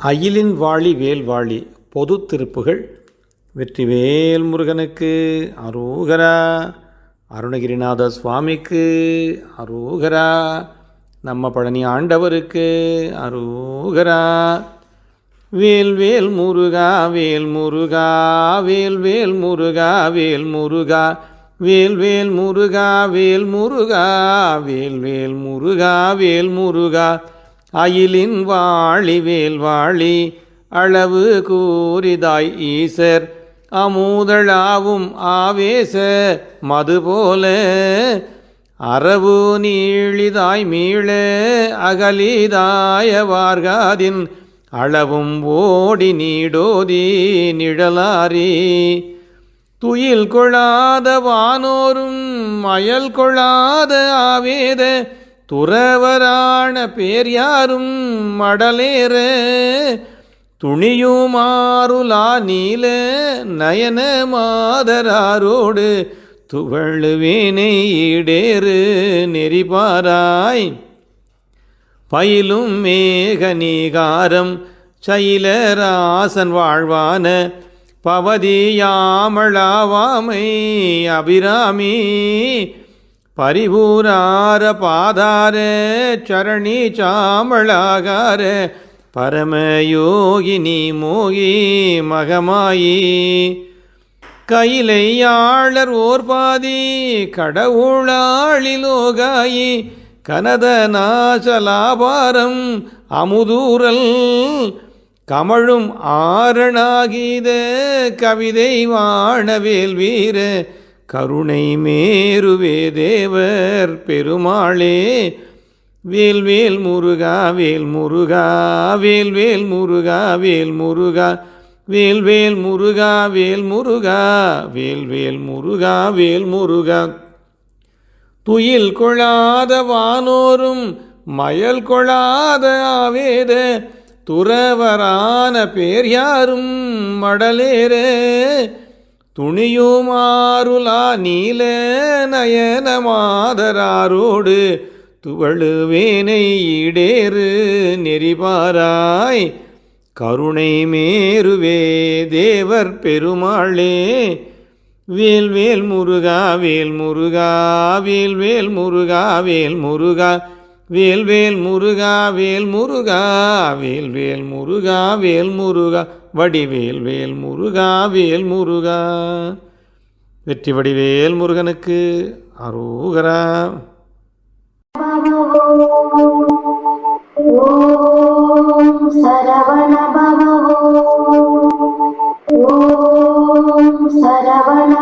அயிலின் வாழி வேல்வாழி பொது திருப்புகள் வெற்றிவேல் முருகனுக்கு அரோகரா. அருணகிரிநாத சுவாமிக்கு அரோகரா. நம்ம பழனி ஆண்டவருக்கு அரோகரா. வேல் வேல் முருகா வேல் முருகா. வேல் வேல் முருகா வேல் முருகா. வேல் வேல் முருகா வேல் முருகா. வேல் வேல் முருகா வேல் முருகா. அயிலின் வாழி வேல் வாழி அளவு கூறிதாய் ஈசர். அமுதழாவும் ஆவேச மது போல அரவு நீளிதாய் மீள அகலிதாய வார்காதின் அளவும் ஓடி நீடோதி நிழலாரி துயில் கொள்ளாத வானோரும் மயல் கொள்ளாத ஆவேத துறவரான பேர் யாரும் மடலேற. துணியுமாறுலா நீல நயன மாதராரோடு துவழுவேனை ஈடேறு நெறிபாராய். பயிலும் மேக நீகாரம் சைலராசன் வாழ்வான பவதியாமளாவாமை அபிராமி. பரிபூரார பாதார சரணி சாமளாகார பரமயோகினி மோகி மகமாயி. கையிலையாளர் ஓர் பாதி கடவுளாளிலோகாயி. கனதநாசலாபாரம் அமுதூரல். கமழும் ஆரணாகீத கவிதை வாணவேல் வீர. கருணை மேருவே தேவர் பெருமாளே. வேல் வேல் முருகா வேல் முருகா வேல் வேல் முருகா வேல் முருகா வேல் வேல் முருகா வேல் முருகா வேல் வேல் முருகா வேல் முருகா. துயில் கொழாத வானோரும் மயல் கொழாத ஆவேத துறவரான பேர் யாரும் மடலேற. துணியுமாறுலா நீல நயன மாதராரோடு துவழுவேனை ஈடேறு நெறிபாராய் கருணை மேருவே தேவர் பெருமாளே. வேல் வேல் முருகா வேல் முருகா வேல் வேல் முருகா வேல் முருகா வேல் வேல் முருகா வேல் முருகா வேல் வேல் முருகா வேல் முருகா வடிவேல் வேல் முருகா வேல் முருகா. வெற்றி வடிவேல் முருகனுக்கு அரோகரா. சரவண